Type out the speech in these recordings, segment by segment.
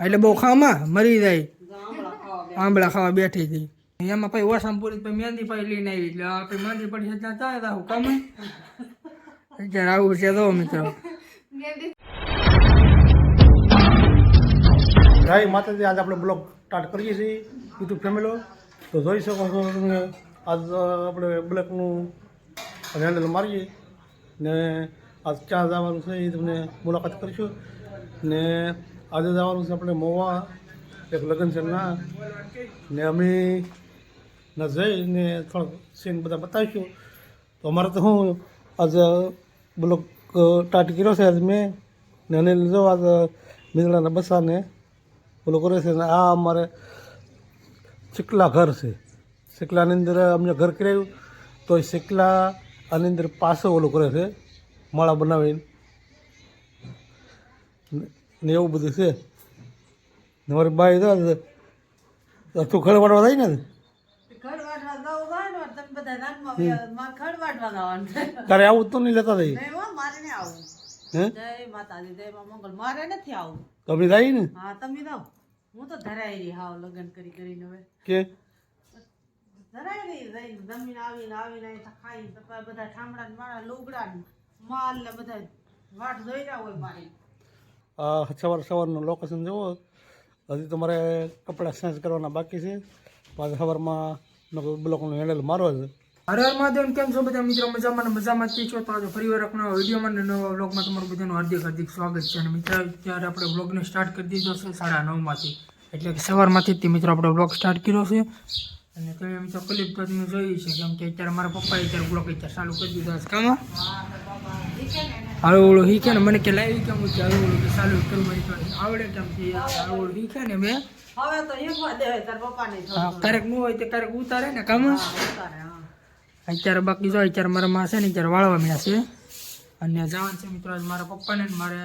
એટલે બહુ ખામા મરી જાય. આંબળા ખાવા બેઠી. હતી એમાં પછી ઓસામ પૂરી પછી મહેંદી પછી લઈને આવી. એટલે આપણે મહેંદી પડી છે ત્યાં ચાલે આવું કામ અત્યારે આવું છે તો મિત્રો. જય માતાજી. આજે આપણે બ્લોગ સ્ટાર્ટ કરીએ છીએ યુટ્યુબ ફેમિલો તો જોઈ શકો છો તમે આજ આપણે બ્લોકનું હેન્ડલ મારીએ ને આજ ક્યાં જવાનું છે એ તમને મુલાકાત કરીશું. ને આજે જવાનું છે આપણે મોવા, એક લગ્ન છે ના ને અમે ના જઈને થોડોક સીન બધા બતાવીશું. તો અમારે તો હું આજે બોલો ટાટ કર્યો છે આજ મેં. ને અનિલ જો આજ મીંદડાના બસાને ઓલું કરે છે ને આ અમારે ચીકલા ઘર છે. ચીકલાની અંદર અમને ઘર કરાવ્યું તો એ ચીકલા આની અંદર પાછો ઓલું કરે છે, માળા બનાવીને. ને- એવું બધું છે. ને મારી બાઈ તો તું ખડ વાટવા થાય ને તારે આવું તો નહીં લેતા થઈ હો, ને? તમે જાઓ. હું તો ધરાઈ રહી હાવ લગ્ન કરી કરીને હવે. કે? ધરાઈ રહી જઈને જમીન આવીને આવીને ખાઈ બધા ઠામડા મારા લુગડા માલ ને બધા વાટ જોઈ રહ્યા હોય મારી. સવાર સવારનું લોકેશન જુઓ. હજી તો મારે કપડાં ચેન્જ કરવાના બાકી છે. પાછા સવારમાં બ્લોકનું હેન્ડલ મારવા છે. હર હર મહાદેવ કેમ છો બધા મિત્રો? મજામાં મજામાં જ છો તો આજે ફરી વાર નવા વિડીયોમાં નવા બ્લોગમાં તમારું બધાનું હાર્દિક હાર્દિક સ્વાગત છે. અને મિત્રો અત્યારે આપણે વ્લોગને સ્ટાર્ટ કરી દીધો છે સાડા નવમાંથી. એટલે કે સવારમાંથી જ મિત્રો આપણે બ્લોગ સ્ટાર્ટ કર્યો છે. અને તમે મિત્રો ક્લિપ તો તમે જોઈ છે. કેમ કે અત્યારે મારા પપ્પાએ અત્યારે બ્લોગ અત્યારે ચાલુ કરી દીધો છે. કામાં? હળવું શીખે ને મને કે લાવી કેમ કે હળવું કે ચાલુ કરું મારી તો આવડે કેમ કે હળવું શીખે ને મેં. હવે તો એકવા દે તાર પપ્પા ને હા, ક્યારેક ન હોય તો ક્યારેક ઉતારે ને કામ. અત્યારે બાકી જો અત્યારે મારા માં છે ને અત્યારે વાળવા મળ્યા છે. અને જવાનું છે મિત્રો આજ મારા પપ્પાને ને મારે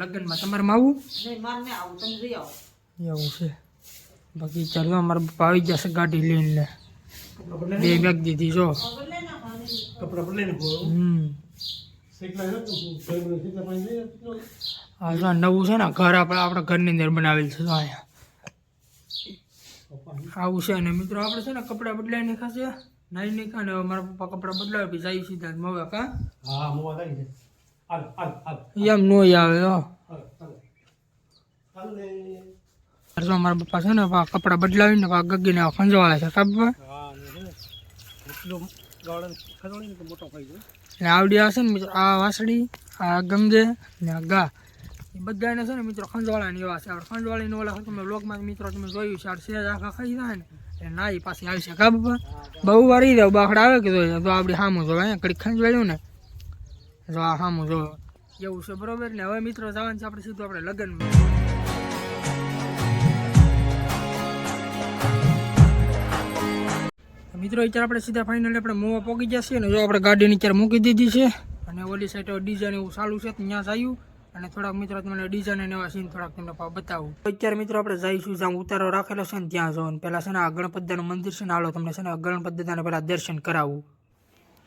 લગ્નમાં તમારે માં આવું? નહીં મારે નહીં આવું તમે જઈ આવો. એવું છે. બાકી ચાલો મારા પપ્પા આવી જશે ગાડી લઈને. લે બે બેગ દીધી જો. કપડાં બદલાઈને હમ. જો નવું છે ને ઘર આપણે આપણા ઘરની અંદર બનાવેલ છે અહીંયા. આવું છે ને મિત્રો આપણે છે ને કપડાં બદલાઈ નાખ્યા છે. નાઈ નાખ્યા ને મારા પપ્પા કપડાં બદલાવે પછી જાય સીધા મવા કા હા? મવા થાય એમ નોય આવે હો. ને. મારા પપ્પા છે ને કપડાં બદલાવીને ગગીને ખંજવાળે છે ખબર? ને ને ને આવડી આવશે ને મિત્રો, આ વાસળી, આ ગંગે ને આ ગા. એ બધાને છે ને મિત્રો ખંજવાળાની એવા છે. આપણે ખંજવાળીને ઓલા તમે બ્લોગમાં મિત્રો તમે જોયું છે, આ સેજ આખા ખાઈ જાય ને એટલે એ પાછી આવી શકે બાપા? બહુ વાર ઈ જાવ, બાખડા આવે કે જોઈએ તો આપણે સામું જોવે અહીંયા કડી ખંજવાળ્યું ને, જો આ સામું જોવે. એવું છે, બરોબર ને? હવે મિત્રો જવાનું છે આપણે સીધું આપણે લગ્નમાં. મિત્રો અત્યારે આપણે સીધા ફાઇનલ આપણે મોવા પોગી જશે અને જો આપણે ગાડીની અત્યારે મૂકી દીધી છે. અને ઓલી સાઈડ ડીઝાઇન એવું ચાલુ છે, ત્યાં જયું અને થોડાક મિત્રો તમને ડીઝાઇન અને એવા સીન થોડાક તમને બતાવું. અત્યારે મિત્રો આપણે જઈશું જ્યાં ઉતારો રાખેલો છે ને ત્યાં જવાનું. પહેલાં છે ને આ ગણપતદાનું મંદિર છે ને, હાલો તમને છે ને ગણપત પહેલાં દર્શન કરાવવું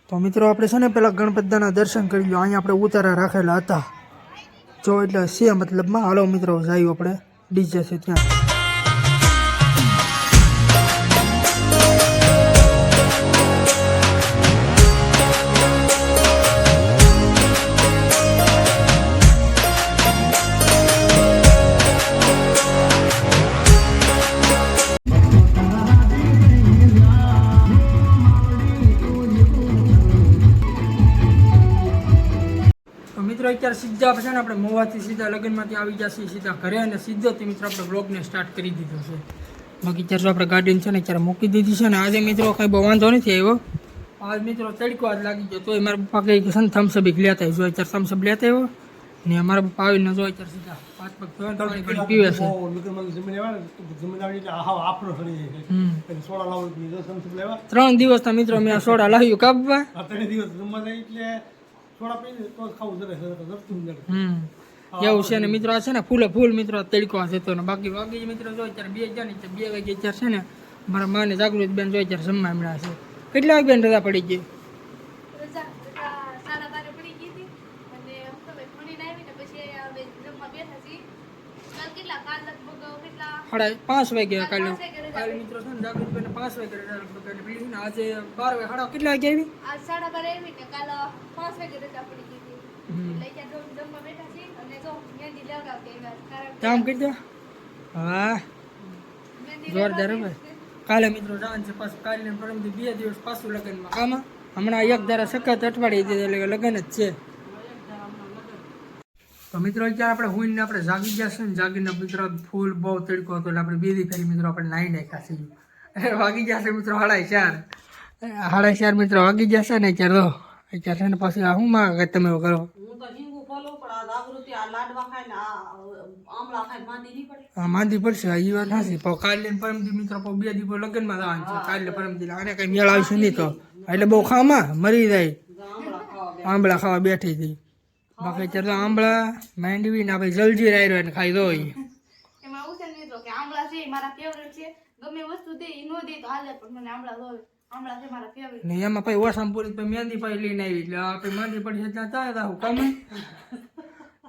તો મિત્રો, આપણે છે ને પહેલાં ગણપતદાના દર્શન કરી લો અહીંયા આપણે ઉતારા રાખેલા હતા. જો એટલે છે મતલબમાં. હાલો મિત્રો જઈએ આપણે. ડીજે છે ત્યાં. અત્યારે સીધા છે ને આપણે મોવાથી સીધા લગ્નમાંથી આવી જશે સીધા ઘરે અને સીધો તે મિત્રો આપણે બ્લોગને સ્ટાર્ટ કરી દીધો છે. બાકી અત્યારે જો આપણે ગાડીને છે ને અત્યારે મૂકી દીધી છે ને આજે મિત્રો કાંઈ બહુ વાંધો નથી આવ્યો. આજ મિત્રો તડકો આજ લાગી ગયો તોય મારા પપ્પા કહે કે છે ને થમ્સઅપ એક લેતા આવ્યો જો અત્યારે થમ્સઅપ લેતા આવ્યો ને મારા પપ્પા આવીને જો અત્યારે સીધા પાંચ પગ ધોઈને પાણી પાણી પીવે છે. બહુ લગ્નમાં જમીન આવે ને તો જમીન આવી એટલે હાવ આપણો સડી જાય છે હમ. એટલે સોડા લાવો એટલે સંસદ લેવા. ત્રણ દિવસના મિત્રો મેં આ સોડા લાવ્યું કા પપ્પા આ ત્રણ દિવસ જમવા જાય એટલે સોડા પી તો જ ખાવું જરે જરતું જરે હમ. એવું છે ને મિત્રો આ છે ને ફૂલે ફૂલ મિત્રો આ તડકો આ જતો ને બાકી વાગી મિત્રો જો અત્યારે બે હજાર ને બે વાગે અત્યારે છે ને મારા માને જાગૃત બેન જો અત્યારે જમવા હમણાં છે. કેટલા વાગે બેન રજા પડી ગઈ? રજા રજા સાડા બારે પડી ગઈ હતી અને હું તો ભાઈ ભણીને આવી ને પછી હવે જમવા બેઠા છીએ. કાલ કેટલા? કાલ લગભગ સાડા પાંચ વાગે કાલે કાલે. મિત્રો છે ને જાગૃતિભાઈને પાંચ વાગે રજા એટલે પેલી ને આજે બાર વાગે સાડા કેટલા વાગે આવી? આજ સાડા બાર આવી ને કાલે પાંચ વાગે રજા પડી ગઈ હતી. હમ. એટલે ત્યાં બેઠા છીએ અને જો મહેંદી લેવડાવતી આવ્યા. કામ કરી દો. હા. જોરદાર હવે કાલે મિત્રો જવાનું છે પાછું. કાલે પરમથી બે દિવસ પાછું લગ્નમાં. આમાં? હમણાં એક ધારા સખત અઠવાડિયે દીધે એટલે લગ્ન જ છે. તો મિત્રો અત્યારે આપણે હુઈને આપણે જાગી ગયા છે ને જાગીને મિત્રો ફૂલ બહુ તડકો હતો એટલે આપણે બીજી ફેરી મિત્રો આપણે નાઈ નાખ્યા છે એટલે વાગી ગયા છે મિત્રો સાડા ચાર. સાડા ચાર મિત્રો વાગી ગયા છે ને ચાર દો ચાર છે ને પછી આ શું માં તમે કરો? હું તો હિંગુ ફોલું પણ આ જાગૃતિ આ લાડવા ખાય ને આ આમળા ખાય માંદી નહીં પડે. આ માંદી પડશે આ ઈ વાત નથી કાલે પરમદી મિત્રો બે દિવસ લગ્નમાં જવાનું છે. કાલે પરમદી અને કઈ મેળ આવશે નહીં તો. એટલે બહુ ખામાં મરી જાય. આમળા ખાવા બે આંબળા ખાવા બેઠી હતી. બાકી ચાર તો આંબળા માંડવી ને આપણે જલજી રાયરો ને ખાઈ દો એમાં આવું છે ને મિત્રો કે આંબળા છે એ મારા ફેવરેટ છે. ગમે વસ્તુ દે ઈ નો દે તો હાલે પણ મને આમળા ભાવે આમળા છે મારા ફેવરેટ ને એમાં પછી ઓસામ પૂરી પછી મહેંદી પછી લઈને આવી. એટલે આપણે મહેંદી પડી ત્યાં ચાલે આવું કામ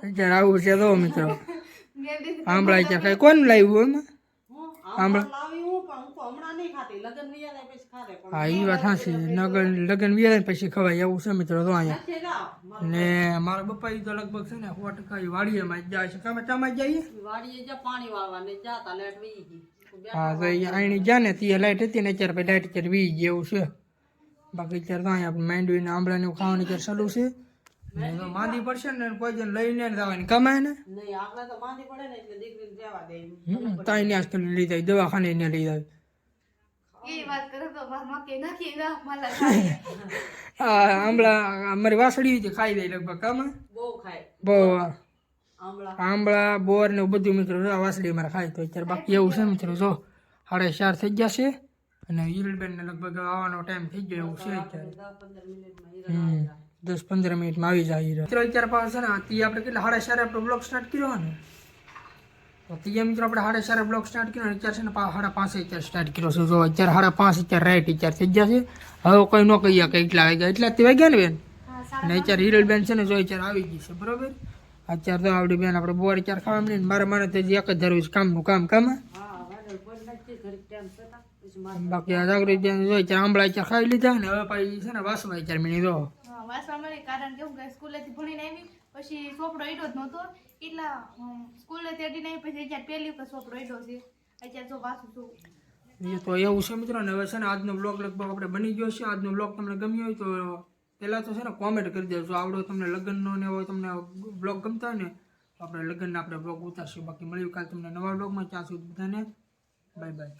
અત્યારે આવું છે તો મિત્રો. આંબળા અત્યારે કઈ કોણ લાવ્યું એમાં? હું આમળા લગન એ વાત હાસી નગર લગ્ન વ્યાય પછી ખવાય. એવું છે મિત્રો તો અહીંયા. છે ના મારા પપ્પા તો લગભગ છે ને સો ટકા ઈ વાડીએમાં જાય છે. તમે ચામાં જઈએ? વાડીએ જા પાણી વાળવા ને જાતા લેટ વહી ગઈ તો બે હા તો અહીંયા અહીં જા ને તે લાઇટ હતી ને અત્યારે પછી લાઇટ અત્યારે વી ગઈ છે. બાકી અત્યારે તો અહીંયા આંબળાને એવું ખાવાનું અત્યારે ચાલુ છે. તો માંદી પડશે ને કોઈ જણ લઈને ને જવાની. કમાય ને? નહીં આપણે તો માંદી પડે ને એટલે દીકરીને જવા દે. તાઈ ને આજકાલ લઈ જાય દવાખાને ને લઈ જાય. ના આંબળા અમારી વાસળી હતી ખાઈ દે લગભગ કામાં બહુ ખાય. બહુ આંબળા. બોર ને એવું બધું મિત્રો જો આ વાસળી અમારે ખાય તો અત્યારે બાકી એવું છે મિત્રો જો સાડા ચાર થઈ ગયા છે. અને હિરલબેન ને લગભગ આવવાનો ટાઈમ થઈ ગયો એવું છે અત્યારે. દસ પંદર મિનિટમાં હીરા હમ. દસ પંદર મિનિટમાં આવી જાય હીરો. મિત્રો અત્યારે પાસે છે ને તી આપણે કેટલા સાડા ચારે આપણે બ્લોગ સ્ટાર્ટ કર્યો ને? તો તી મિત્રો આપણે સાડા ચારે બ્લોગ સ્ટાર્ટ કર્યો ને અત્યારે છે ને પા- સાડા પાંચે અત્યારે સ્ટાર્ટ કર્યો છે. જો અત્યારે સાડા પાંચ અત્યારે રાઈટ અત્યારે થઈ ગયા છે. હવે કોઈ ન કહીએ કે એટલા વાગ્યા એટલા જ તે વાગ્યા ને બેન? હા સાડા ને અત્યારે હિરલબેન છે ને જો અત્યારે આવી ગઈ છે બરોબર? અત્યારે તો આવડી બેન આપણે બોર ચાર ખાવા મળી ને મારા મને તો એક જ ધરવું છે કામનું કામ કામ. બાકી આ જાગૃતિ બેન જો અત્યારે આંબળા ચાર ખાઈ લીધા ને હવે પછી છે ને વાસવા ચાર મીણી દો હા, મળે કારણ કે હું સ્કૂલેથી ભણીને આવી પછી સોપડો ઈડો જ નહોતો. એટલા સ્કૂલેથી અડીને આવી પછી અત્યારે પહેલી વખત સોપડો ઈડો છે. અત્યારે જો વાસું છું એ તો એવું છે મિત્રો ને હવે છે ને આજનો બ્લોગ લગભગ આપણે બની ગયો છે. આજનો બ્લોગ તમને ગમ્યો હોય તો પહેલાં તો છે ને કોમેન્ટ કરી દેજો. આવડો તમને લગ્નનો ને હોય તમને બ્લોગ ગમતા હોય ને આપણે લગ્નને આપણે બ્લોગ ઉતારશું. બાકી મળ્યું કાલે તમને નવા બ્લોગમાં ત્યાં સુધી બધાને બાય બાય